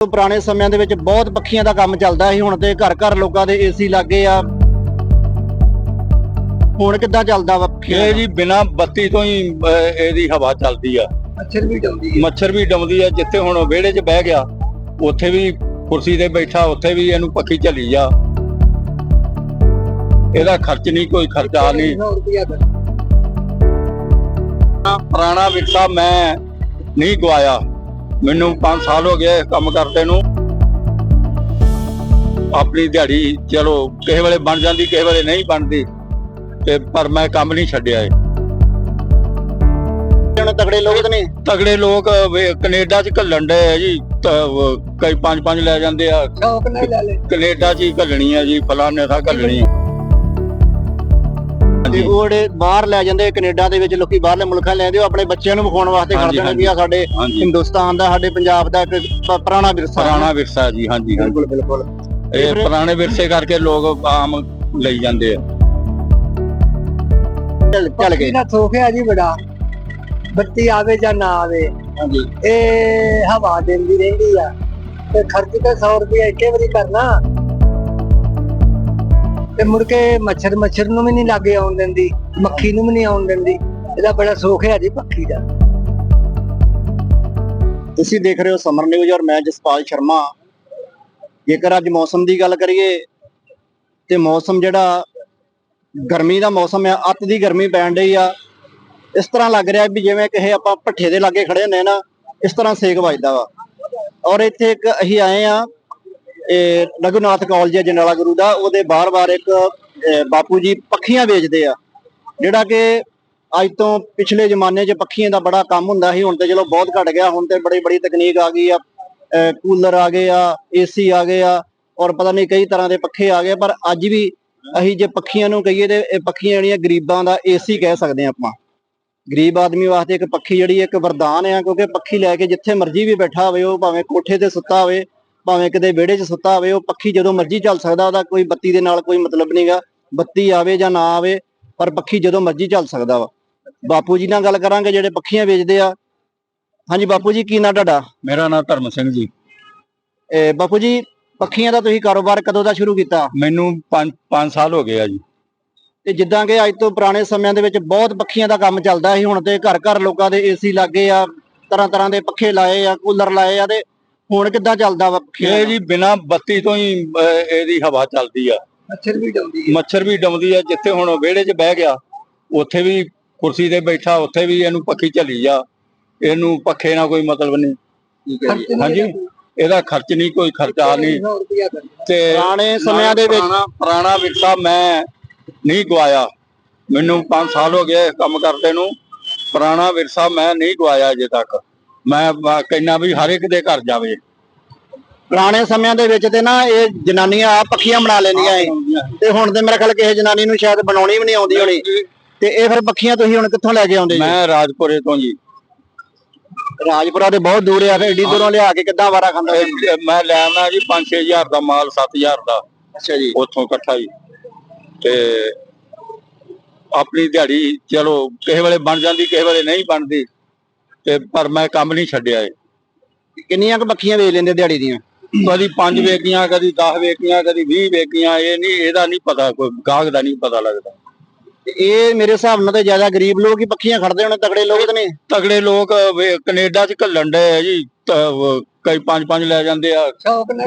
ਪੁਰਾਣੇ ਸਮਿਆਂ ਦੇ ਵਿੱਚ ਬਹੁਤ ਪੱਖੀਆਂ ਦਾ ਕੰਮ ਚੱਲਦਾ ਸੀ ਹੁਣ ਤੇ ਘਰ ਘਰ ਲੋਕਾਂ ਦੇ ਏਸੀ ਲੱਗੇ ਆ। ਹੁਣ ਕਿੱਦਾਂ ਚੱਲਦਾ ਵਾ ਇਹ? ਜੀ ਬਿਨਾ ਬੱਤੀ ਤੋਂ ਹੀ ਅਹ, ਇਹਦੀ ਹਵਾ ਚੱਲਦੀ ਆ। ਮੱਛਰ ਵੀ ਡਾਉਂਦੀ ਮੱਛਰ ਵੀ ਡਮਦੀ ਆ ਜਿੱਥੇ ਹੁਣ ਵਿਹੜੇ 'ਚ ਬਹਿ ਗਿਆ ਉੱਥੇ ਵੀ ਕੁਰਸੀ ਤੇ ਬੈਠਾ ਉੱਥੇ ਵੀ ਇਹਨੂੰ ਪੱਖੀ ਝੱਲੀ ਜਾ ਇਹਦਾ ਖਰਚ ਨਹੀਂ ਕੋਈ ਖਰਚਾ ਨਹੀਂ। ਪੁਰਾਣਾ ਵਿਰਸਾ ਮੈਂ ਨਹੀਂ ਗਵਾਇਆ। ਮੈਨੂੰ 5 ਸਾਲ ਹੋ ਗਏ ਕੰਮ ਕਰਦੇ ਨੂੰ। ਆਪਣੀ ਦਿਹਾੜੀ ਚਲੋ ਕਿਸੇ ਵੇਲੇ ਬਣ ਜਾਂਦੀ ਕਿਸੇ ਵੇਲੇ ਨਹੀਂ ਬਣਦੀ। ਤੇ ਪਰ ਮੈਂ ਕੰਮ ਨਹੀਂ ਛੱਡਿਆ ਇਹ। ਹੁਣ ਤਗੜੇ ਲੋਕ ਨੇ ਤਗੜੇ ਲੋਕ ਕੈਨੇਡਾ 'ਚ ਘੱਲਣ ਦੇ ਆ ਜੀ। ਕਈ ਪੰਜ ਪੰਜ ਲੈ ਜਾਂਦੇ ਆ। ਕੈਨੇਡਾ 'ਚ ਹੀ ਘੱਲਣੀ ਆ ਜੀ ਫਲਾਣੇ ਥਾਂ ਘੱਲਣੀ। ਆ ਤੇ ਉਹ ਜਿਹੜੇ ਬਾਹਰ ਲੈ ਜਾਂਦੇ ਕੈਨੇਡਾ ਦੇ ਵਿੱਚ ਲੋਕੀ ਬਾਹਰਲੇ ਮੁਲਕਾਂ ਲੈ ਜਾਂਦੇ ਉਹ ਆਪਣੇ ਬੱਚਿਆਂ ਨੂੰ ਵਿਖਾਉਣ ਵਾਸਤੇ ਹਾਂਜੀ, ਨੇ ਵੀ ਆ ਸਾਡੇ ਹਾਂਜੀ। ਹਿੰਦੁਸਤਾਨ ਦਾ ਸਾਡੇ ਪੰਜਾਬ ਦਾ ਇੱਕ ਪ- ਪੁਰਾਣਾ ਵਿਰਸਾ। ਹੈ। ਪੁਰਾਣਾ ਵਿਰਸਾ ਜੀ ਹਾਂਜੀ ਹਾਂਜੀ। ਬਿਲਕੁਲ ਬਿਲਕੁਲ। ਇਹ ਪੁਰਾਣੇ ਵਿਰਸੇ ਕਰਕੇ ਲੋਕ ਆਮ ਲਈ ਜਾਂਦੇ ਆ। ਚੱਲ ਚੱਲ ਗਏ। ਇਹਦਾ ਥੋਕ ਹੈ ਜੀ ਬੜਾ। ਬੱਤੀ ਆਵੇ ਜਾਂ ਨਾ ਆਵੇ ਹਾਂਜੀ। ਇਹ ਹਵਾ ਦਿੰਦੀ ਰਹਿੰਦੀ ਆ। ਤੇ ਖਰਚ ਤਾਂ 100 ਰੁਪਏ ਇੱਕੇ ਵਾਰੀ ਕਰਨਾ। ਤੇ ਮੁੜ ਕੇ ਮੱਛਰ ਮੱਛਰ ਨੂੰ ਵੀ ਨਹੀਂ ਲਾਗੇ ਆਉਣ ਦਿੰਦੀ, ਮੱਖੀ ਨੂੰ ਵੀ ਨਹੀਂ ਆਉਣ ਦਿੰਦੀ। ਇਹਦਾ ਬੜਾ ਸੁੱਖ ਹੈ ਜੀ ਪੱਖੀ ਦਾ। ਤੁਸੀਂ ਦੇਖ ਰਹੇ ਹੋ ਸਮਰ ਨਿਊਜ਼ ਔਰ ਮੈਂ ਜਸਪਾਲ ਸ਼ਰਮਾ। ਜੇਕਰ ਅੱਜ ਮੌਸਮ ਦੀ ਗੱਲ ਕਰੀਏ, ਤੇ ਮੌਸਮ ਜਿਹੜਾ ਗਰਮੀ ਦਾ ਮੌਸਮ ਆ ਅੱਤ ਦੀ ਗਰਮੀ ਪੈਣ ਡਈ ਆ। ਇਸ ਤਰ੍ਹਾਂ ਲੱਗ ਰਿਹਾ ਵੀ ਜਿਵੇਂ ਕਿਸੇ ਆਪਾਂ ਭੱਠੇ ਦੇ ਲਾਗੇ ਖੜੇ ਹੁੰਦੇ ਨਾ, ਇਸ ਤਰ੍ਹਾਂ ਸੇਕ ਵੱਜਦਾ ਵਾ। ਔਰ ਇੱਥੇ ਇੱਕ ਅਸੀਂ ਆਏ ਆ ਇਹ ਰਘੁਨਾਥ ਕਾਲਜ ਹੈ ਜਨਾਲਾ ਗੁਰੂ ਦਾ, ਉਹਦੇ ਬਾਰ-ਬਾਰ ਇੱਕ ਬਾਪੂ ਜੀ ਪੱਖੀਆਂ ਵੇਚਦੇ ਆ। ਜਿਹੜਾ ਕਿ ਅੱਜ ਤੋਂ ਪਿਛਲੇ ਜ਼ਮਾਨੇ 'ਚ ਪੱਖੀਆਂ ਦਾ ਬੜਾ ਕੰਮ ਹੁੰਦਾ ਸੀ, ਹੁਣ ਤੇ ਚਲੋ ਬਹੁਤ ਘਟ ਗਿਆ, ਹੁਣ ਤੇ ਬੜੀ ਬੜੀ ਤਕਨੀਕ ਆ ਗਈ ਆ ਕੂਲਰ ਆ ਗਏ ਆ, ਏਸੀ ਆ ਗਏ ਆ, ਔਰ ਪਤਾ ਨਹੀਂ ਕਈ ਤਰ੍ਹਾਂ ਦੇ ਪੱਖੇ ਆ ਗਏ, ਪਰ ਅੱਜ ਵੀ ਅਸੀਂ ਜੇ ਪੱਖੀਆਂ ਨੂੰ ਕਹੀਏ ਤੇ ਇਹ ਪੱਖੀਆਂ ਜਿਹੜੀਆਂ ਗਰੀਬਾਂ ਦਾ ਏਸੀ ਕਹਿ ਸਕਦੇ ਆ ਆਪਾਂ। ਗਰੀਬ ਆਦਮੀ ਵਾਸਤੇ ਇੱਕ ਪੱਖੀ ਜਿਹੜੀ ਇੱਕ ਵਰਦਾਨ ਆ, ਕਿਉਂਕਿ ਪੱਖੀ ਲੈ ਕੇ ਜਿੱਥੇ ਮਰਜ਼ੀ ਵੀ ਬੈਠਾ ਹੋਵੇ, ਉਹ ਭਾਵੇਂ ਕੋਠੇ ਤੇ ਸੁੱਤਾ ਹੋਵੇ ਭਾਵੇਂ ਕਿਤੇ ਵਿਹੜੇ 'ਚ ਸੁੱਤਾ ਹੋਵੇ ਉਹ ਪੱਖੀ ਜਦੋਂ ਮਰਜ਼ੀ ਚੱਲ ਸਕਦਾ ਉਹਦਾ ਕੋਈ ਬੱਤੀ ਦੇ ਨਾਲ ਕੋਈ ਮਤਲਬ ਨਹੀਂਗਾ ਬੱਤੀ ਆਵੇ ਜਾਂ ਨਾ ਆਵੇ ਪਰ ਪੱਖੀ ਜਦੋਂ ਮਰਜ਼ੀ ਚੱਲ ਸਕਦਾ ਵਾ। ਬਾਪੂ ਜੀ ਨਾਲ ਗੱਲ ਕਰਾਂਗੇ ਜਿਹੜੇ ਪੱਖੀਆਂ ਵੇਚਦੇ ਆ। ਹਾਂਜੀ ਬਾਪੂ ਜੀ ਕੀ ਨਾਂ ਤੁਹਾਡਾ? ਮੇਰਾ ਨਾਮ ਧਰਮ ਸਿੰਘ ਜੀ। ਇਹ ਬਾਪੂ ਜੀ ਪੱਖੀਆਂ ਦਾ ਤੁਸੀਂ ਕਾਰੋਬਾਰ ਕਦੋਂ ਦਾ ਸ਼ੁਰੂ ਕੀਤਾ? ਮੈਨੂੰ 5 5 ਸਾਲ ਹੋ ਗਏ ਆ ਜੀ। ਤੇ ਜਿੱਦਾਂ ਕਿ ਅੱਜ ਤੋਂ ਪੁਰਾਣੇ ਸਮਿਆਂ ਦੇ ਵਿੱਚ ਬਹੁਤ ਪੱਖੀਆਂ ਦਾ ਕੰਮ ਚੱਲਦਾ ਸੀ ਹੁਣ ਤੇ ਘਰ ਘਰ ਲੋਕਾਂ ਦੇ ਏਸੀ ਲੱਗੇ ਆ ਤਰ੍ਹਾਂ ਤਰ੍ਹਾਂ ਦੇ ਪੱਖੇ ਲਾਏ ਆ ਕੂਲਰ ਲਾਏ ਆ ਤੇ ਹੁਣ ਕਿੱਦਾਂ ਚੱਲਦਾ ਵਾ ਪੱਖੀਆਂ ਇਹ? ਜੀ ਬਿਨਾ ਬੱਤੀ ਤੋਂ ਹੀ ਅਹ, ਇਹਦੀ ਹਵਾ ਚੱਲਦੀ ਆ। ਮੱਛਰ ਵੀ ਡਾਉਂਦੀ ਮੱਛਰ ਵੀ ਡਮਦੀ ਆ ਜਿੱਥੇ ਹੁਣ ਵਿਹੜੇ 'ਚ ਬਹਿ ਗਿਆ ਉੱਥੇ ਵੀ ਕੁਰਸੀ ਤੇ ਬੈਠਾ ਉੱਥੇ ਵੀ ਇਹਨੂੰ ਪੱਖੀ ਝੱਲੀ ਜਾ ਇਹਨੂੰ ਪੱਖੇ ਨਾਲ ਕੋਈ ਮਤਲਬ ਨਹੀਂ। ਠੀਕ ਹੈ ਜੀ। ਹਾਂਜੀ। ਇਹਦਾ ਖਰਚ ਨਹੀਂ ਕੋਈ ਖਰਚਾ ਨਹੀਂ। 100 ਰੁਪਏ ਕਰਨਾ ਤੇ ਪੁਰਾਣੇ ਸਮਿਆਂ ਦੇ ਵਿੱਚ ਪੁਰਾਣਾ ਪੁਰਾਣਾ ਵਿਰਸਾ ਮੈਂ ਨਹੀਂ ਗਵਾਇਆ। ਮੈਨੂੰ 5 ਸਾਲ ਹੋ ਗਏ ਇਹ ਕੰਮ ਕਰਦੇ ਨੂੰ। ਪੁਰਾਣਾ ਵਿਰਸਾ ਮੈਂ ਨਹੀਂ ਗਵਾਇਆ ਅਜੇ ਤੱਕ। ਮੈਂ ਕਹਿੰਦਾ ਵੀ ਹਰ ਇੱਕ ਦੇ ਘਰ ਜਾਵੇ। ਪੁਰਾਣੇ ਸਮਿਆਂ ਦੇ ਵਿੱਚ ਤੇ ਨਾ ਇਹ ਜਨਾਨੀਆਂ ਆ ਪੱਖੀਆਂ ਬਣਾ ਲੈਂਦੀਆਂ ਏ ਤੇ ਹੁਣ ਤੇ ਮੇਰਾ ਖਿਆਲ ਕਿਸੇ ਜਨਾਨੀ ਨੂੰ ਸ਼ਾਇਦ ਬਣਾਉਣੀ ਵੀ ਨਹੀਂ ਆਉਂਦੀ ਹੋਣੀ। ਤੇ ਇਹ ਫਿਰ ਪੱਖੀਆਂ ਤੁਸੀਂ ਹੁਣ ਕਿੱਥੋਂ ਲੈ ਕੇ ਆਉਂਦੇ ਜੀ? ਮੈਂ ਰਾਜਪੁਰੇ ਤੋਂ ਜੀ। ਰਾਜਪੁਰਾ ਤੇ ਬਹੁਤ ਦੂਰ ਆ ਫਿਰ ਏਡੀ ਦੂਰੋਂ ਲਿਆ ਕੇ ਕਿੱਦਾਂ ਵਾਰਾ ਖਾਂਦਾ ਜੀ? ਮੈਂ ਲੈ ਆਉਣਾ ਜੀ 5-6000 ਦਾ ਮਾਲ 7000 ਦਾ। ਅੱਛਾ ਜੀ। ਉੱਥੋਂ ਇਕੱਠਾ ਹੀ ਤੇ ਆਪਣੀ ਦਿਹਾੜੀ ਚਲੋ ਕਿਸੇ ਵੇਲੇ ਬਣ ਜਾਂਦੀ ਕਿਸੇ ਵੇਲੇ ਨਹੀਂ ਬਣਦੀ। ਤੇ ਪਰ ਮੈਂ ਕੰਮ ਨਹੀਂ ਛੱਡਿਆ ਇਹ। ਕਿੰਨੀਆਂ ਕੁ ਪੱਖੀਆਂ ਵੇਚ ਲੈਂਦੇ ਦਿਹਾੜੀ ਦੀਆਂ? ਕਦੀ 5 ਵੇਕੀਆਂ ਕਦੀ 10 ਵੇਕੀਆਂ ਕਦੀ 20 ਵੇਕੀਆਂ ਇਹ ਨਹੀਂ ਇਹਦਾ ਨਹੀਂ ਪਤਾ ਕੋਈ ਗਾਹਕ ਦਾ ਨਹੀਂ ਪਤਾ ਲੱਗਦਾ। ਤੇ ਇਹ ਮੇਰੇ ਹਿਸਾਬ ਨਾਲ ਤੇ ਜ਼ਿਆਦਾ ਗਰੀਬ ਲੋਕ ਹੀ ਪੱਖੀਆਂ ਖੜਦੇ ਹੋਣੇ ਤਗੜੇ ਲੋਕ ਤੇ ਨੇ ਤਗੜੇ ਲੋਕ ਵੇ- ਕੈਨੇਡਾ 'ਚ ਘੱਲਣ ਦੇ ਆ ਜੀ ਤਾਂ ਵ- ਕਈ ਪੰਜ ਪੰਜ ਲੈ ਜਾਂਦੇ ਆ। ਸ਼ੌਕ ਲੈ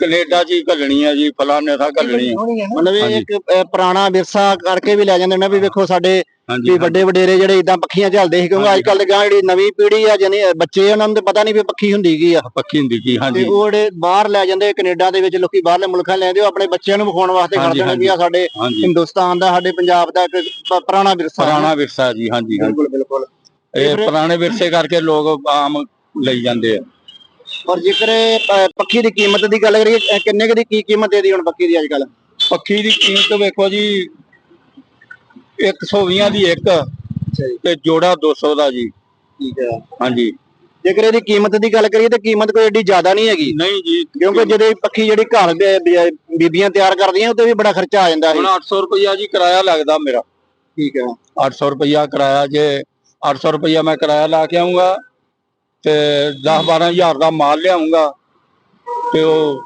ਕੈਨੇਡਾ 'ਚ ਹੀ ਘੱਲਣੀ ਆ ਜੀ ਫਲਾਣੇ ਥਾਂ ਘੱਲਣੀ। ਆ ਹੋਣੀ ਹੈ ਨਾ। ਮਤਲਬ ਇਹ। ਇੱਕ ਅਹ, ਪੁਰਾਣਾ ਵਿਰਸਾ ਕਰਕੇ ਵੀ ਲੈ ਜਾਂਦੇ ਨੇ ਵੀ ਵੇਖੋ ਸਾਡੇ ਵੀ ਵੱਡੇ ਵਡੇਰੇ ਜਿਹੜੇ ਇਦਾਂ ਪੱਖੀਆਂ ਝੱਲਦੇ ਸੀ ਕਿਉਂਕਿ। ਅੱਜ ਕੱਲ ਗਾਂ ਜਿਹੜੀ ਨਵੀਂ ਪੀੜ੍ਹੀ ਆ ਜਾਨੀ ਬੱਚੇ ਉਹਨਾਂ ਨੂੰ ਤੇ ਪਤਾ ਨਹੀਂ ਵੀ ਪੱਖੀ ਹੁੰਦੀ ਕੀ ਆ। ਪੱਕੀ ਹੁੰਦੀ ਕੀ ਤੇ ਹਾਂਜੀ ਉਹ ਜਿਹੜੇ ਬਾਹਰ ਲੈ ਜਾਂਦੇ ਕੈਨੇਡਾ ਦੇ ਵਿੱਚ ਲੋਕੀ ਬਾਹਰਲੇ ਮੁਲਕਾਂ ਲੈ ਜਾਂਦੇ ਉਹ ਆਪਣੇ ਬੱਚਿਆਂ ਨੂੰ ਵਿਖਾਉਣ ਵਾਸਤੇ ਕਰਦੇ ਨੇ ਵੀ ਆ ਸਾਡੇ ਹਿੰਦੁਸਤਾਨ ਦਾ ਸਾਡੇ ਪੰਜਾਬ ਦਾ ਇੱਕ ਪੁਰਾਣਾ ਵਿਰਸਾ। ਪੁਰਾਣਾ ਵਿਰਸਾ ਜੀ ਹਾਂਜੀ ਬਿਲਕੁਲ ਬਿਲਕੁਲ। ਇਹ ਪੁਰਾਣੇ ਵਿਰਸੇ ਕਰਕੇ ਲੋਕ ਆਮ ਲਈ ਜਾਂਦੇ ਆ। ਔਰ ਜੇਕਰ ਪੱਖੀ ਦੀ ਕੀਮਤ ਦੀ ਗੱਲ ਕਰੀਏ ਕਿੰਨੇ ਕੁ ਦੀ ਕੀ ਕੀਮਤ ਇਹਦੀ ਹੁਣ ਪੱਖੀ ਦੀ ਅੱਜ ਕੱਲ ਪੱਖੀ ਦੀ ਕੀਮਤ ਵੇਖੋ ਜੀ 120 ਦੀ ਇੱਕ ਜੀ। ਤੇ ਜੋੜਾ 200 ਦਾ ਜੀ। ਠੀਕ ਹੈ। ਹਾਂਜੀ। ਜੇਕਰ ਇਹਦੀ ਕੀਮਤ ਦੀ ਗੱਲ ਕਰੀਏ ਤਾਂ ਕੀਮਤ ਕੋਈ ਏਡੀ ਜ਼ਿਆਦਾ ਨਹੀਂ ਹੈਗੀ। ਨਹੀਂ ਜੀ। ਕਿਉਂਕਿ ਜਿਹੜੇ ਪੱਖੀ ਜਿਹੜੀ ਘਰ ਦੇ ਬੀਬੀਆਂ ਤਿਆਰ ਕਰਦੀਆਂ ਉਹ ਤੇ ਵੀ ਬੜਾ ਖਰਚਾ ਆ ਜਾਂਦਾ ਹੈ ਹੁਣ 800 ਰੁਪਇਆ ਜੀ ਕਿਰਾਇਆ ਲੱਗਦਾ ਮੇਰਾ। ਠੀਕ ਹੈ। 800 ਰੁਪਇਆ ਕਿਰਾਇਆ ਜੇ 800 ਰੁਪਇਆ ਮੈਂ ਕਿਰਾਇਆ ਲਾ ਕੇ ਆਉਂਗਾ ਤੇ 10 12000 ਦਾ ਮਾਲ ਲਿਆਉਂਗਾ ਤੇ ਉਹ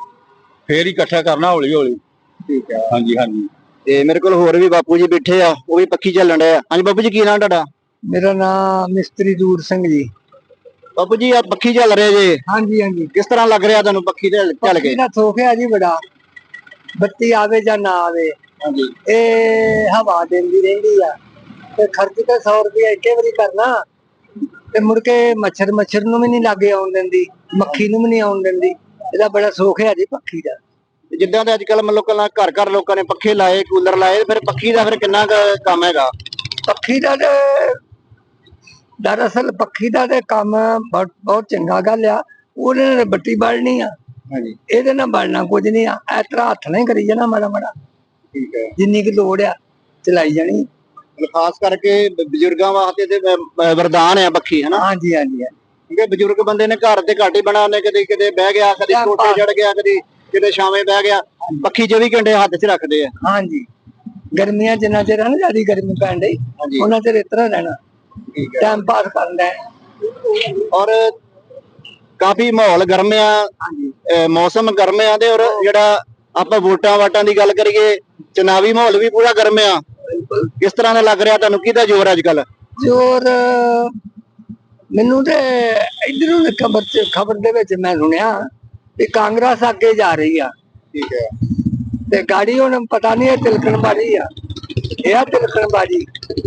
ਫੇਰ ਹੀ ਇਕੱਠਾ ਕਰਨਾ ਹੌਲੀ ਹੌਲੀ ਠੀਕ ਹੈ। ਹਾਂਜੀ ਹਾਂਜੀ। ਤੇ ਮੇਰੇ ਕੋਲ ਹੋਰ ਵੀ ਬਾਪੂ ਜੀ ਬੈਠੇ ਆ ਉਹ ਵੀ ਪੱਖੀ ਚੱਲਣ ਡਏ ਆ। ਹਾਂਜੀ ਬਾਪੂ ਜੀ ਕੀ ਨਾਮ ਤੁਹਾਡਾ? ਮੇਰਾ ਨਾਮ ਮਿਸਤਰੀ ਦੂਰ ਸਿੰਘ ਜੀ। ਬਾਪੂ ਜੀ ਆ ਪੱਖੀ ਚੱਲ ਰਿਹਾ ਜੇ। ਹਾਂਜੀ ਹਾਂਜੀ। ਕਿਸ ਤਰ੍ਹਾਂ ਲੱਗ ਰਿਹਾ ਤੁਹਾਨੂੰ ਪੱਖੀ ਤੇ ਚੱਲ ਕੇ? ਇਹਦਾ ਸੋਖਿਆ ਜੀ ਬੜਾ। ਬੱਤੀ ਆਵੇ ਜਾਂ ਨਾ ਆਵੇ ਹਾਂਜੀ। ਇਹ ਹਵਾ ਦਿੰਦੀ ਰਹਿੰਦੀ ਆ। ਤੇ ਖਰਚ ਤਾਂ 100 ਰੁਪਏ ਇੱਕੇ ਵਾਰੀ ਕਰਨਾ। ਤੇ ਮੁੜ ਕੇ ਮੱਛਰ ਮੱਛਰ ਨੂੰ ਵੀ ਨਹੀਂ ਲਾਗੇ ਆਉਣ ਦਿੰਦੀ ਮੱਖੀ ਨੂੰ ਵੀ ਨਹੀਂ ਆਉਣ ਦਿੰਦੀ। ਇਹਦਾ ਬੜਾ ਸੁੱਖ ਹੈ ਜੀ ਪੱਖੀ ਦਾ। ਜਿੱਦਾਂ ਦੇ ਅੱਜ ਕੱਲ ਮਤਲਬ ਲੋਕਾਂ ਘਰ ਘਰ ਲੋਕਾਂ ਨੇ ਪੱਖੇ ਲਾਏ ਕੂਲਰ ਲਾਏ ਫਿਰ ਪੱਖੀ ਦਾ ਫਿਰ ਕਿੰਨਾ ਕੁ ਕੰਮ ਹੈਗਾ? ਪੱਖੀ ਦਾ ਤੇ ਦਰਅਸਲ ਪੱਖੀ ਦਾ ਤੇ ਕੰਮ ਬਹੁਤ ਬਹੁਤ ਚੰਗਾ ਗੱਲ ਆ ਉਹਨੇ ਨੇ ਬੱਤੀ ਬਾਲਣੀ ਆ। ਹਾਂਜੀ। ਇਹਦੇ ਨਾਲ ਬਾਲਣਾ ਕੁਝ ਨਹੀਂ ਆ ਇਸ ਤਰ੍ਹਾਂ ਹੱਥ ਨਾਲ ਹੀ ਕਰੀ ਜਾਣਾ ਮਾੜਾ ਮਾੜਾ ਠੀਕ ਹੈ। ਜਿੰਨੀ ਕਿ ਲੋੜ ਆ ਚਲਾਈ ਜਾਣੀ। ਮਤਲਬ ਖਾਸ ਕਰਕੇ ਬ- ਬਜ਼ੁਰਗਾਂ ਵਾਸਤੇ ਤੇ ਵ- ਵ- ਵਰਦਾਨ ਹੈ ਪੱਖੀ ਹਨਾ? ਹਾਂਜੀ ਹਾਂਜੀ ਹਾਂਜੀ। ਕਿਉਂਕਿ ਬਜ਼ੁਰਗ ਬੰਦੇ ਨੇ ਘਰ ਤੇ ਘਾਟੀ ਬਣਾਉਣੇ ਕਦੇ ਕਿਤੇ ਬਹਿ ਗਿਆ ਕਦੇ ਜਾਂ ਕੋਠੇ ਚੜ ਗਿਆ ਕਦੀ ਕਿਤੇ ਛਾਵੇਂ ਬਹਿ ਗਿਆ ਪੱਖੀ 24 ਘੰਟੇ ਹੱਥ 'ਚ ਰੱਖਦੇ ਆ। ਹਾਂਜੀ। ਗਰਮੀਆਂ ਜਿੰਨਾ ਚਿਰ ਹਨ ਜਿਆਦੀ ਗਰਮੀ ਪੈਣ ਡਈ ਹਾਂਜੀ। ਉਹਨਾਂ ਚਿਰ ਇਸ ਤਰ੍ਹਾਂ ਰਹਿਣਾ। ਠੀਕ ਹੈ। ਟਾਈਮ ਪਾਸ ਕਰਨਾ ਹੈ ਔਰ ਕਾਫੀ ਮਾਹੌਲ ਗਰਮ ਆ ਅਹ ਮੌਸਮ ਗਰਮ ਆ ਤੇ ਔਰ ਜਿਹੜਾ ਆਪਾਂ ਵੋਟਾਂ ਵਾਟਾਂ ਦੀ ਗੱਲ ਕਰੀਏ ਚੁਣਾਵੀ ਮਾਹੌਲ ਵੀ ਪੂਰਾ ਗਰਮ ਆ। ਕਿਸ ਤਰ੍ਹਾਂ ਦਾ ਲੱਗ ਰਿਹਾ ਤੁਹਾਨੂੰ? ਕਿਹਦਾ ਜ਼ੋਰ ਅੱਜ ਕੱਲ ਜੋਰ ਮੈਨੂੰ ਤੇ ਇਧਰੋਂ ਖਬਰ ਚ ਖਬਰ ਦੇ ਵਿੱਚ ਮੈਂ ਸੁਣਿਆ ਕਿ ਕਾਂਗਰਸ ਅੱਗੇ ਜਾ ਰਹੀ ਆ। ਠੀਕ ਹੈ। ਤੇ ਗਾੜੀ ਹੁਣ ਪਤਾ ਨਹੀਂ ਇਹ ਤਿਲਕਣ ਬਾਜੀ ਆ। ਇਹ ਆ ਤਿਲਕਣ ਬਾਜੀ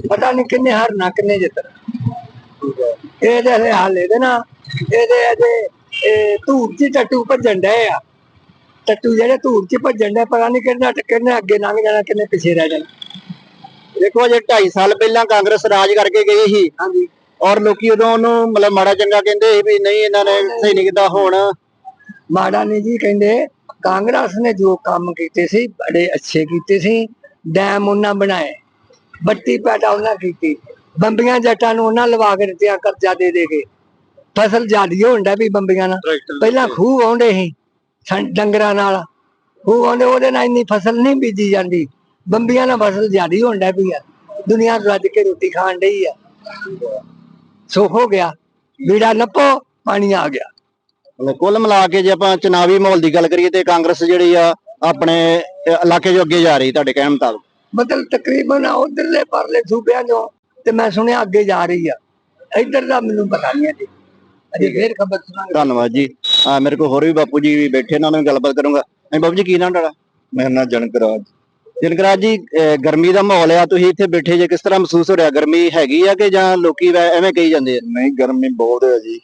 ਪਤਾ ਨਹੀਂ ਕਿੰਨੇ ਹਾਰਨਾ ਕਿੰਨੇ ਜਿੱਤਣਾ। ਇਹਦੇ ਦੇ ਹਾਲੇ ਦੇ ਨਾ ਇਹਦੇ ਅਜੇ ਇਹ ਧੂੜ ਚ ਟੱਟੂ ਭੱਜਣ ਡਏ ਆ। ਟੱਟੂ ਜਿਹੜੇ ਧੂੜ ਚ ਭੱਜਣ ਡਏ ਪਤਾ ਨਹੀਂ ਕਿੰਨਾ ਕਿੰਨੇ ਅੱਗੇ ਲੰਘ ਜਾਣਾ ਕਿੰਨੇ ਪਿੱਛੇ ਰਹਿ ਜਾਣਾ। ਦੇਖੋ ਜੇ 2.5 ਸਾਲ ਪਹਿਲਾਂ ਕਾਂਗਰਸ ਰਾਜ ਕਰਕੇ ਗਈ ਸੀ। ਹਾਂਜੀ। ਔਰ ਲੋਕੀ ਉਦੋਂ ਉਹਨੂੰ ਮਤਲਬ ਮਾੜਾ ਚੰਗਾ ਕਹਿੰਦੇ ਸੀ ਵੀ ਨਹੀਂ ਇਹਨਾਂ ਨੇ ਸਹੀ ਨਹੀਂ ਕੀਤਾ ਹੁਣ ਮਾੜਾ ਨਹੀਂ ਜੀ ਕਹਿੰਦੇ ਕਾਂਗਰਸ ਨੇ ਜੋ ਕੰਮ ਕੀਤੇ ਸੀ ਬੜੇ ਅੱਛੇ ਕੀਤੇ ਸੀ ਡੈਮ ਉਹਨਾਂ ਬਣਾਏ ਬੱਤੀ ਪੈਦਾ ਉਹਨਾਂ ਕੀਤੀ ਬੰਬੀਆਂ ਜੱਟਾਂ ਨੂੰ ਉਹਨਾਂ ਲਵਾ ਕੇ ਦਿੱਤੀਆਂ ਕਰਜ਼ਾ ਦੇ ਦੇ ਕੇ। ਫਸਲ ਜ਼ਿਆਦੀ ਹੋਣਦਾ ਵੀ ਬੰਬੀਆਂ ਨਾਲ। ਪਹਿਲਾਂ ਖੂਹ ਆਉਂਦੇ ਸੀ ਸੰ- ਡੰਗਰਾਂ ਨਾਲ। ਖੂਹ ਆਉਂਦੇ ਉਹਦੇ ਨਾਲ ਇੰਨੀ ਫਸਲ ਨਹੀਂ ਬੀਜੀ ਜਾਂਦੀ। ਬੰਬੀਆਂ ਨਾਲ ਫਸਲ ਜ਼ਿਆਦੀ ਹੋਣਦਾ ਵੀ ਆ। ਦੁਨੀਆ ਰੱਜ ਕੇ ਰੋਟੀ ਖਾਣ ਡਈ ਆ। ਸੁੱਖ ਹੋ ਗਿਆ। ਵੀੜਾ ਨੱਪੋ ਪਾਣੀ ਆ ਗਿਆ। ਕੁੱਲ ਮਿਲਾ ਕੇ ਜੇ ਆਪਾਂ ਚੁਣਾਵੀ ਮਾਹੌਲ ਦੀ ਗੱਲ ਕਰੀਏ ਤੇ ਕਾਂਗਰਸ ਜਿਹੜੀ ਆ ਆਪਣੇ ਇਲਾਕੇ 'ਚੋਂ ਅੱਗੇ ਜਾ ਰਹੀ ਤੁਹਾਡੇ ਕਹਿਣ ਮੁਤਾਬਕ? ਮਤਲਬ ਤਕਰੀਬਨ ਉਧਰਲੇ ਪਰਲੇ ਸੂਬਿਆਂ ਚੋਂ ਤੇ ਮੈਂ ਸੁਣਿਆ ਅੱਗੇ ਜਾ ਰਹੀ ਆ। ਇੱਧਰ ਦਾ ਮੈਨੂੰ ਪਤਾ ਨਹੀਂ ਹੈ ਜੀ ਅਜੇ ਫੇਰ ਖਬਰ ਸੁਣਾਂਗੇ। ਧੰਨਵਾਦ ਜੀ। ਆ ਮੇਰੇ ਕੋਲ ਹੋਰ ਵੀ ਬਾਪੂ ਜੀ ਵੀ ਬੈਠੇ ਨਾਲ ਵੀ ਗੱਲਬਾਤ ਕਰੂੰਗਾ। ਹਾਂਜੀ ਬਾਪੂ ਜੀ ਕੀ ਨਾਮ ਤੁਹਾਡਾ? ਮੇਰਾ ਨਾਂ ਜਨਕਰਾਜ ਜਨਕਰਾਜ ਜੀ ਗਰਮੀ ਦਾ ਮਾਹੌਲ ਆ ਤੁਸੀਂ ਇੱਥੇ ਬੈਠੇ ਜੇ ਕਿਸ ਤਰ੍ਹਾਂ ਮਹਿਸੂਸ ਹੋ ਰਿਹਾ? ਗਰਮੀ ਹੈਗੀ ਆ ਕਿ ਜਾਂ ਲੋਕੀ ਵੈ- ਐਵੇਂ ਕਹੀ ਜਾਂਦੇ ਆ? ਨਹੀਂ ਗਰਮੀ ਬਹੁਤ ਹੈ ਜੀ।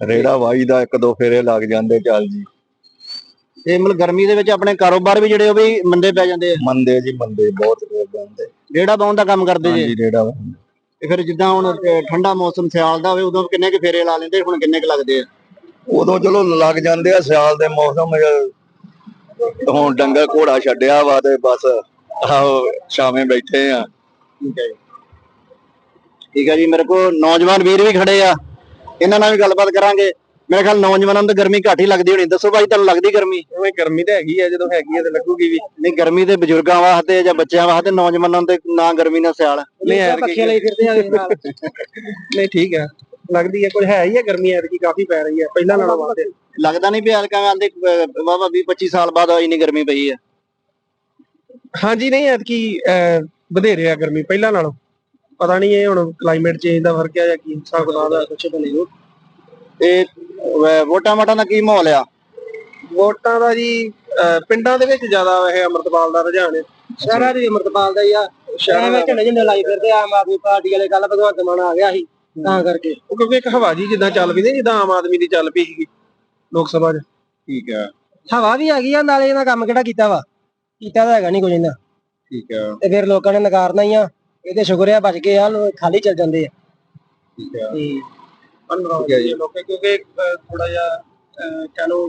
ਰੇੜਾ ਵਾਈ ਦਾ ਇੱਕ ਦੋ ਫੇਰੇ ਲੱਗ ਜਾਂਦੇ ਚੱਲ ਜੀ। ਤੇ ਮਤਲਬ ਗਰਮੀ ਦੇ ਵਿੱਚ ਆਪਣੇ ਕਾਰੋਬਾਰ ਵੀ ਜਿਹੜੇ ਉਹ ਵੀ ਮੰਦੇ ਪੈ ਜਾਂਦੇ ਆ? ਮੰਦੇ ਜੀ ਮੰਦੇ ਬਹੁਤ ਜਾਂਦੇ ਰੇੜਾ ਬਾਉਣ ਦਾ ਕੰਮ ਕਰਦੇ ਜੇ? ਹਾਂਜੀ ਰੇੜਾ ਤੇ ਫਿਰ ਜਿੱਦਾਂ ਹੁਣ ਅਹ, ਠੰਡਾ ਮੌਸਮ ਸਿਆਲ ਦਾ ਹੋਵੇ ਉਦੋਂ ਕਿੰਨੇ ਕੁ ਫੇਰੇ ਲਾ ਲੈਂਦੇ? ਹੁਣ ਕਿੰਨੇ ਕੁ ਲੱਗਦੇ ਆ? ਉਦੋਂ ਚਲੋ ਲੱਗ ਜਾਂਦੇ ਆ ਸਿਆਲ ਦੇ ਮੌਸਮ 'ਚ। ਹੁਣ ਡੰਗਰ ਘੋੜਾ ਛੱਡਿਆ ਵਾ ਤੇ ਬਸ ਆਹੋ ਸ਼ਾਮੇ ਬੈਠੇ ਆ। ਠੀਕ ਹੈ ਜੀ। ਠੀਕ ਹੈ ਜੀ ਮੇਰੇ ਕੋਲ ਨੌਜਵਾਨ ਵੀਰ ਵੀ ਖੜੇ ਆ। ਇਹਨਾਂ ਨਾਲ ਵੀ ਗੱਲਬਾਤ ਕਰਾਂਗੇ। ਮੇਰੇ ਖਿਆਲ ਨੌਜਵਾਨਾਂ ਨੂੰ ਤਾਂ ਗਰਮੀ ਘੱਟ ਹੀ ਲੱਗਦੀ ਹੋਣੀ। ਦੱਸੋ ਭਾਈ ਤੁਹਾਨੂੰ ਲੱਗਦੀ ਗਰਮੀ? ਉਵੇਂ ਗਰਮੀ ਤਾਂ ਹੈਗੀ ਆ ਜਦੋਂ ਹੈਗੀ ਆ ਤੇ ਲੱਗੂਗੀ ਵੀ। ਨਹੀਂ ਗਰਮੀ ਤੇ ਬਜ਼ੁਰਗਾਂ ਵਾਸਤੇ ਜਾਂ ਬੱਚਿਆਂ ਵਾਸਤੇ ਨੌਜਵਾਨਾਂ ਤੇ ਨਾ ਗਰਮੀ ਨਾ ਸਿਆਲ। ਨਹੀਂ ਯਾਰ ਪੱਖੀਆਂ ਲਈ ਫਿਰਦੇ ਆ ਇਹਦੇ ਨਾਲ। ਨਹੀਂ ਠੀਕ ਆ। ਲੱਗਦੀ ਹੈ ਕੁਝ ਹੈ ਹੀ ਆ ਗਰਮੀ ਐਤਕੀ ਕਾਫੀ ਪੈ ਰਹੀ ਹੈ ਪਹਿਲਾਂ ਨਾਲੋਂ ਵੱਧ। ਲੱਗਦਾ ਨਹੀਂ ਵੀ ਹਲਕਾ ਆਂਦੇ ਵਾਵਾ 20 25 ਸਾਲ ਬਾਅਦ ਇੰਨੀ ਗਰਮੀ ਪਈ ਹੈ ਹਾਂਜੀ ਨਹੀਂ ਐਤਕੀ ਵਧੇਰੇ ਆ ਗਰਮੀ ਪਹਿਲਾਂ ਨਾਲੋਂ। ਪਤਾ ਨਹੀਂ ਇਹ ਹੁਣ ਕਲਾਈਮੇਟ ਚੇਂਜ ਦਾ ਫ਼ਰਕ ਆ ਜਾਂ ਕੀ ਹਿਸਾਬ ਕਿਤਾਬ ਆ ਕੁਛ ਬਣੇ ਤੇ ਵ- ਵੋਟਾਂ ਮਾਟਾਂ ਦਾ ਕੀ ਮਾਹੌਲ ਆ? ਵੋਟਾਂ ਦਾ ਜੀ ਅਹ, ਪਿੰਡਾਂ ਦੇ ਵਿੱਚ ਜ਼ਿਆਦਾ ਇਹ ਅਮਰਤਪਾਲ ਦਾ ਰੁਝਾਨ ਹੈ ਸ਼ਹਿਰਾਂ ਦੀ ਅਮਰਤਪਾਲ ਦਾ ਹੀ ਆ। ਸ਼ਹਿਰਾਂ ਐਵੇਂ ਝੰਡੇ ਝੰਡੇ ਲਾਈ ਫਿਰਦੇ ਆ ਆਮ ਆਦਮੀ ਪਾਰਟੀ ਵਾਲੇ ਕੱਲ ਭਗਵੰਤ ਮਾਨ ਆ ਗਿਆ ਸੀ ਤਾਂ ਕਰਕੇ। ਉਹ ਕਿਉਂਕਿ ਇੱਕ ਹਵਾ ਜੀ ਜਿੱਦਾਂ ਚੱਲ ਪਈ ਨੇ ਜਿੱਦਾਂ ਆਮ ਆਦਮੀ ਦੀ ਚੱਲ ਪਈ ਸੀਗੀ ਲੋਕ ਸਭਾ 'ਚ। ਠੀਕ ਹੈ ਹਵਾ ਵੀ ਹੈਗੀ ਆ ਨਾਲੇ ਇਹਨਾਂ ਕੰਮ ਕਿਹੜਾ ਕੀਤਾ ਵਾ? ਕੀਤਾ ਤਾਂ ਹੈਗਾ ਨਹੀਂ ਕੁਝ ਇਹਨਾਂ ਠੀਕ ਹੈ ਤੇ ਫਿਰ ਲੋਕਾਂ ਨੇ ਨਕਾਰਨਾ ਹੀ ਆ। ਇਹਦੇ ਸ਼ੁਕਰ ਆ ਬਚ ਗਏ ਆ ਖਾਲੀ ਚੱਲ ਜਾਂਦੇ ਆ। ਠੀਕ ਹੈ ਤੇ ਠੀਕ ਹੈ ਜੀ। ਲੋਕਾਂ ਕਿਉਂਕਿ ਥੋੜਾ ਜਿਹਾ ਅਹ, ਕਹਿ ਲਓ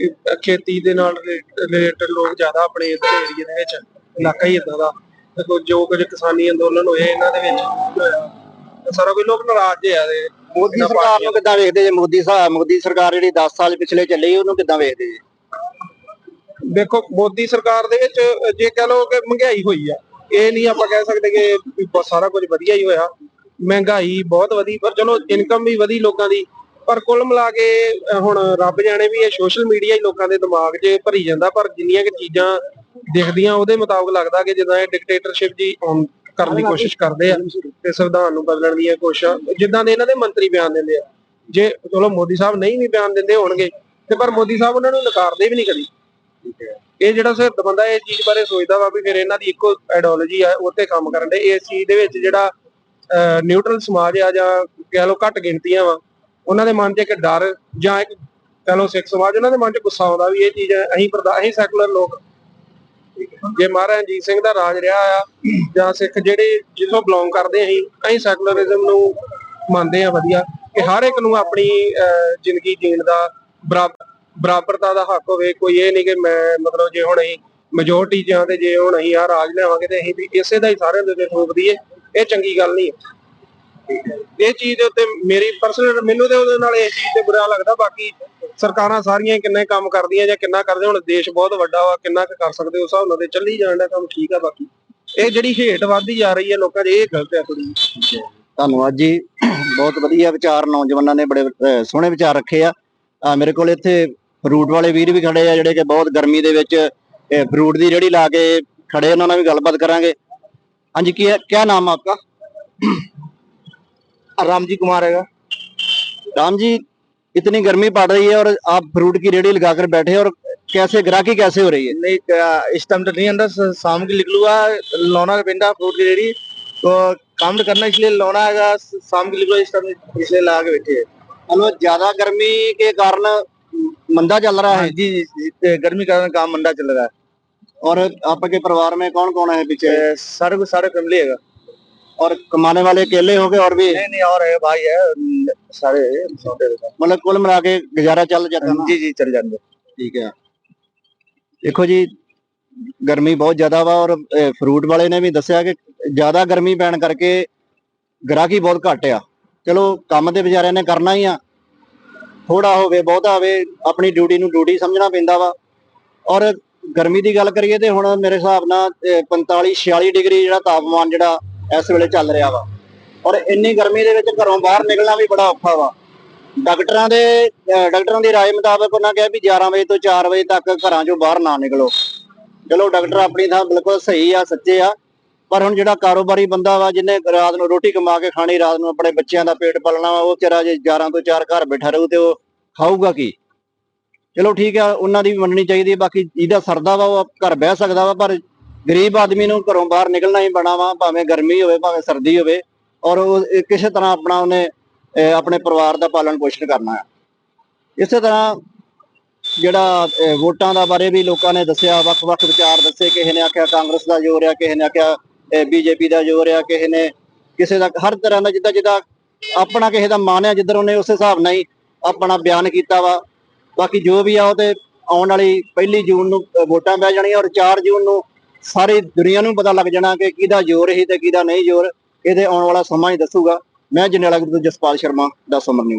ਕਿ ਖੇਤੀ ਦੇ ਨਾਲ ਰਿਲੇਟਡ ਲੋਕ ਜ਼ਿਆਦਾ ਆਪਣੇ ਇਧਰ ਏਰੀਏ ਦੇ ਵਿੱਚ ਇਲਾਕਾ ਹੀ ਇਦਾਂ ਦਾ। ਤੇ ਕੁਝ ਜੋ ਕੁਝ ਕਿਸਾਨੀ ਅੰਦੋਲਨ ਹੋਏ ਇਹਨਾਂ ਦੇ ਵਿੱਚ ਹੋਇਆ? ਤੇ ਸਾਰਾ ਕੋਈ ਲੋਕ ਨਾਰਾਜ਼ ਜਿਹਾ ਤੇ ਮੋਦੀ ਇਹਨਾਂ ਸਰਕਾਰ ਨੂੰ ਕਿੱਦਾਂ ਵੇਖਦੇ ਜੇ? ਮੋਦੀ ਸਾਹਿਬ ਮੋਦੀ ਸਰਕਾਰ ਜਿਹੜੀ 10 ਸਾਲ ਪਿਛਲੇ ਚੱਲੀ ਉਹਨੂੰ ਕਿੱਦਾਂ ਵੇਖਦੇ ਜੇ? ਦੇਖੋ ਮੋਦੀ ਸਰਕਾਰ ਦੇ ਵਿੱਚ ਜੇ ਕਹ ਲਓ ਕਿ ਮਹਿੰਗਾਈ ਹੋਈ ਆ। ਇਹ ਨਹੀਂ ਆਪਾਂ ਕਹਿ ਸਕਦੇ ਕਿ ਵੀ ਬ- ਸਾਰਾ ਕੁਝ ਵਧੀਆ ਹੀ ਹੋਇਆ। ਮਹਿੰਗਾਈ ਬਹੁਤ ਵਧੀ, ਪਰ ਚਲੋ ਇਨਕਮ ਵੀ ਵਧੀ ਲੋਕਾਂ ਦੀ। ਪਰ ਕੁੱਲ ਮਿਲਾ ਕੇ ਹੁਣ ਰੱਬ ਜਾਣੇ ਵੀ ਇਹ ਸੋਸ਼ਲ ਮੀਡੀਆ ਹੀ ਲੋਕਾਂ ਦੇ ਦਿਮਾਗ 'ਚ ਭਰੀ ਜਾਂਦਾ। ਪਰ ਜਿੰਨੀਆਂ ਕਿ ਚੀਜ਼ਾਂ ਦਿਖਦੀਆਂ ਉਹਦੇ ਮੁਤਾਬਕ ਲੱਗਦਾ ਕਿ ਜਿੱਦਾਂ ਇਹ ਡਿਕਟੇਟਰਸ਼ਿਪ ਜੀ ਆਉਣ- ਕਰਨ ਦੀ ਕੋਸ਼ਿਸ਼ ਕਰਦੇ ਆ ਤੇ ਸੰਵਿਧਾਨ ਨੂੰ ਬਦਲਣ ਦੀਆਂ ਕੋਸ਼ਿਸ਼ਾਂ, ਜਿੱਦਾਂ ਦੇ ਇਹਨਾਂ ਦੇ ਮੰਤਰੀ ਬਿਆਨ ਦਿੰਦੇ ਆ। ਜੇ ਚਲੋ ਮੋਦੀ ਸਾਹਿਬ ਨਹੀਂ ਵੀ ਬਿਆਨ ਦਿੰਦੇ ਹੋਣਗੇ, ਤੇ ਪਰ ਮੋਦੀ ਸਾਹਿਬ ਉਹਨਾਂ ਨੂੰ ਨਕਾਰਦੇ ਵੀ ਨਹੀਂ ਕਦੀ। ਇਹ ਜਿਹੜਾ ਸਿਰਫ ਬੰਦਾ ਇਹ ਚੀਜ਼ ਬਾਰੇ ਸੋਚਦਾ ਵਾ ਵੀ ਫਿਰ ਇਹਨਾਂ ਦੀ ਇੱਕੋ ਆਈਡੀਓਲੋਜੀ ਆ ਉਹ ਤੇ ਕੰਮ ਕਰਨ ਦੇ ਇਸ ਚੀਜ਼ ਦੇ ਵਿੱਚ ਜਿਹੜਾ ਨਿਊਟਰਲ ਸਮਾਜ ਆ ਜਾਂ ਕਹਿ ਲਓ ਘੱਟ ਗਿਣਤੀਆਂ ਵਾ ਉਹਨਾਂ ਦੇ ਮਨ 'ਚ ਇੱਕ ਡਰ ਜਾਂ ਇੱਕ ਕਹਿ ਲਓ ਸਿੱਖ ਸਮਾਜ ਉਹਨਾਂ ਦੇ ਮਨ 'ਚ ਗੁੱਸਾ ਆਉਂਦਾ ਵੀ ਇਹ ਚੀਜ਼ ਅਸੀਂ ਪ੍ਰਦਾ ਅਸੀਂ ਸੈਕੂਲਰ ਲੋਕ ਜੇ ਮਹਾਰਾਜ ਰਣਜੀਤ ਸਿੰਘ ਦਾ ਰਾਜ ਰਿਹਾ ਆ ਜਾਂ ਸਿੱਖ ਜਿਹੜੇ ਜਿੱਥੋਂ ਬਿਲੋਂਗ ਕਰਦੇ ਅਸੀਂ ਅਸੀਂ ਸੈਕੂਲਰਿਜ਼ਮ ਨੂੰ ਮੰਨਦੇ ਆ ਵਧੀਆ ਕਿ ਹਰ ਇੱਕ ਨੂੰ ਆਪਣੀ ਅਹ, ਜ਼ਿੰਦਗੀ ਜੀਣ ਦਾ ਬਰਾਬਰ ਬਰਾਬਰਤਾ ਦਾ ਹੱਕ ਹੋਵੇ, ਕੋਈ ਇਹ ਨਹੀਂ ਕਿ ਮੈਂ ਮਤਲਬ ਜੇ ਹੁਣ ਅਸੀਂ ਮੈਜੋਰਟੀ ਜਾਂ ਤੇ ਜੇ ਹੁਣ ਅਸੀਂ ਆ ਰਾਜ ਲਿਆਵਾਂਗੇ ਤੇ ਅਸੀਂ ਵੀ ਇਸੇ ਦਾ ਹੀ ਸਾਰਿਆਂ ਦੇ ਉੱਤੇ ਥੋਪ ਦਈਏ, ਇਹ ਚੰਗੀ ਗੱਲ ਨਹੀਂ ਇਹ ਚੀਜ਼ ਦੇ ਉੱਤੇ ਮੇਰੀ ਪਰਸਨਲ ਮੈਨੂੰ ਤੇ ਉਹਦੇ ਨਾਲ ਇਹ ਚੀਜ਼ ਤੇ ਬੁਰਾ ਲੱਗਦਾ, ਬਾਕੀ ਸਰਕਾਰਾਂ ਸਾਰੀਆਂ ਕਿੰਨੇ ਕੰਮ ਕਰਦੀਆਂ ਜਾਂ ਕਿੰਨਾ ਕਰਦੇ, ਹੁਣ ਦੇਸ਼ ਬਹੁਤ ਵੱਡਾ ਵਾ, ਕਿੰਨਾ ਕੁ ਕਰ ਸਕਦੇ, ਉਸ ਹਿਸਾਬ ਨਾਲ ਤੇ ਚੱਲੀ ਜਾਣ ਦਾ ਕੰਮ ਠੀਕ ਆ ਬਾਕੀ। ਇਹ ਜਿਹੜੀ ਹੇਟ ਵੱਧਦੀ ਜਾ ਰਹੀ ਹੈ ਲੋਕਾਂ 'ਚ, ਇਹ ਗਲਤ ਹੈ ਥੋੜੀ ਧੰਨਵਾਦ ਜੀ। ਬਹੁਤ ਵਧੀਆ ਵਿਚਾਰ ਨੌਜਵਾਨਾਂ ਨੇ ਬੜੇ ਸੋਹਣੇ ਵਿਚਾਰ ਰੱਖੇ ਆ ਮੇਰੇ ਕੋਲ ਇੱਥੇ ਫਰੂਟ ਵਾਲੇ ਵੀਰ ਵੀ ਖੜੇ ਆ ਜਿਹੜੇ ਕਿ ਬਹੁਤ ਗਰਮੀ ਦੇ ਵਿੱਚ ਫਰੂਟ ਦੀ ਰੇੜੀ ਲਾ ਕੇ ਖੜੇ ਉਹਨਾਂ ਨਾਲ ਵੀ ਗੱਲਬਾਤ ਕਰਾਂਗੇ ਹਾਂਜੀ ਕੀ ਹੈ ਕੀ ਨਾਮ ਹੈ ਆਪਕਾ राम जी कुमार है राम जी इतनी गर्मी पड़ रही है और आप फ्रूट की रेडी लगाकर बैठे हैं और कैसे ग्राहकी कैसे हो रही है नहीं क्या- इस टाइम तो नहीं अंदर स- शाम की निकलूंगा लौना का पिंडा फ्रूट की रेडी तो काम तो करना इसलिए लौना आएगा शाम की निकलो इस टाइम इसलिए लगा के बैठे हैं मतलब ज्यादा गर्मी के कारण मंदा चल रहा हाँ है जी जी, जी, गर्मी का कारण काम मंदा चल रहा है और आपके परिवार में कौन कौन है पीछे ए, सारे को सारे फैमिली है और कमाने वाले अकेले हो गए और भी नहीं नहीं और है भाई है न, सारे है, छोटे हैं। मतलब कुल मिला के गुजारा चल जाता ना जी जी चल जाएंगे ਠੀਕ ਹੈ ਦੇਖੋ ਜੀ ਗਰਮੀ ਬਹੁਤ ਜ਼ਿਆਦਾ ਵਾ ਔਰ ਅਹ, ਫਰੂਟ ਵਾਲੇ ਨੇ ਵੀ ਦੱਸਿਆ ਕਿ ਜ਼ਿਆਦਾ ਗਰਮੀ ਪੈਣ ਕਰਕੇ ਗ੍ਰਾਹਕੀ ਬਹੁਤ ਘੱਟ ਆ ਚਲੋ ਕੰਮ ਤੇ ਵਿਚਾਰਿਆਂ ਨੇ ਕਰਨਾ ਹੀ ਆ ਥੋੜਾ ਹੋਵੇ ਬਹੁਤਾ ਹੋਵੇ ਆਪਣੀ ਡਿਊਟੀ ਨੂੰ ਡਿਊਟੀ ਸਮਝਣਾ ਪੈਂਦਾ ਵਾ। ਔਰ ਗਰਮੀ ਦੀ ਗੱਲ ਕਰੀਏ ਤੇ ਹੁਣ ਮੇਰੇ ਹਿਸਾਬ ਨਾਲ ਅਹ, 45 46 ਡਿਗਰੀ ਜਿਹੜਾ ਤਾਪਮਾਨ ਜਿਹੜਾ ਇਸ ਵੇਲੇ ਚੱਲ ਰਿਹਾ ਵਾ। ਔਰ ਇੰਨੀ ਗਰਮੀ ਦੇ ਵਿੱਚ ਘਰੋਂ ਬਾਹਰ ਨਿਕਲਣਾ ਵੀ ਬੜਾ ਔਖਾ ਵਾ। ਡਾਕਟਰਾਂ ਦੇ ਡਾਕਟਰਾਂ ਦੀ ਰਾਏ ਮੁਤਾਬਕ ਉਹਨਾਂ ਕਿਹਾ ਵੀ 11 ਵਜੇ ਤੋਂ 4 ਵਜੇ ਤੱਕ ਘਰਾਂ ਚੋਂ ਬਾਹਰ ਨਾ ਨਿਕਲੋ। ਚਲੋ ਡਾਕਟਰ ਆਪਣੀ ਥਾਂ ਬਿਲਕੁਲ ਸਹੀ ਆ ਸੱਚੇ ਆ। ਪਰ ਹੁਣ ਜਿਹੜਾ ਕਾਰੋਬਾਰੀ ਬੰਦਾ ਵਾ, ਜਿਹਨੇ ਰਾਤ ਨੂੰ ਰੋਟੀ ਕਮਾ ਕੇ ਖਾਣੀ, ਰਾਤ ਨੂੰ ਆਪਣੇ ਬੱਚਿਆਂ ਦਾ ਪੇਟ ਪਾਲਣਾ ਵਾ, ਉਹ ਵਿਚਾਰਾ ਜੇ 11 ਤੋਂ 4 ਘਰ ਬੈਠਾ ਰਹੂ ਤੇ ਉਹ ਖਾਊਗਾ ਕੀ? ਚਲੋ ਠੀਕ ਆ, ਉਹਨਾਂ ਦੀ ਵੀ ਮੰਨਣੀ ਚਾਹੀਦੀ ਹੈ ਬਾਕੀ ਜਿਹਦਾ ਸਰਦਾ ਵਾ, ਉਹ ਘਰ ਬਹਿ ਸਕਦਾ ਵਾ, ਪਰ ਗਰੀਬ ਆਦਮੀ ਨੂੰ ਘਰੋਂ ਬਾਹਰ ਨਿਕਲਣਾ ਹੀ ਬਣਾ ਵਾ, ਭਾਵੇਂ ਗਰਮੀ ਹੋਵੇ, ਭਾਵੇਂ ਸਰਦੀ ਹੋਵੇ, ਔਰ ਉਹ ਕਿਸੇ ਤਰ੍ਹਾਂ ਆਪਣਾ ਉਹਨੇ ਅਹ ਆਪਣੇ ਪਰਿਵਾਰ ਦਾ ਪਾਲਣ ਪੋਸ਼ਣ ਕਰਨਾ ਹੈ ਇਸੇ ਤਰ੍ਹਾਂ ਜਿਹੜਾ ਵੋਟਾਂ ਦਾ ਬਾਰੇ ਵੀ ਲੋਕਾਂ ਨੇ ਦੱਸਿਆ, ਵੱਖ-ਵੱਖ ਵਿਚਾਰ ਦੱਸੇ, ਕਿਸੇ ਨੇ ਆਖਿਆ ਕਾਂਗਰਸ ਦਾ ਜ਼ੋਰ ਆ, ਕਿਸੇ ਨੇ ਆਖਿਆ ਬੀਜੇਪੀ ਦਾ ਜ਼ੋਰ ਆ, ਕਿਸੇ ਨੇ ਕਿਸੇ ਦਾ ਹਰ ਤਰ੍ਹਾਂ ਦਾ ਜਿੱਦਾਂ ਜਿੱਦਾਂ ਆਪਣਾ ਕਿਸੇ ਦਾ ਮਾਨ ਆ, ਜਿੱਧਰ ਉਹਨੇ ਉਸ ਹਿਸਾਬ ਨਾਲ ਹੀ ਆਪਣਾ ਬਿਆਨ ਕੀਤਾ ਵਾ। ਬਾਕੀ ਜੋ ਵੀ ਆ, ਉਹ ਤੇ ਆਉਣ ਵਾਲੀ ਪਹਿਲੀ ਜੂਨ ਨੂੰ ਵੋਟਾਂ ਪੈ ਜਾਣੀਆਂ ਔਰ 4 ਜੂਨ ਨੂੰ ਸਾਰੀ ਦੁਨੀਆ ਨੂੰ ਪਤਾ ਲੱਗ ਜਾਣਾ ਕਿ ਕਿਹਦਾ ਜ਼ੋਰ ਹੀ ਤੇ ਕਿਹਦਾ ਨਹੀਂ ਜ਼ੋਰ। ਇਹਦੇ ਆਉਣ ਵਾਲਾ ਸਮਾਂ ਹੀ ਦੱਸੂਗਾ। ਮੈਂ ਜਨਰਲ ਗੁਰੂ ਜਸਪਾਲ ਸ਼ਰਮਾ ਦਾ ਸਮਰ ਨਿਊਜ਼।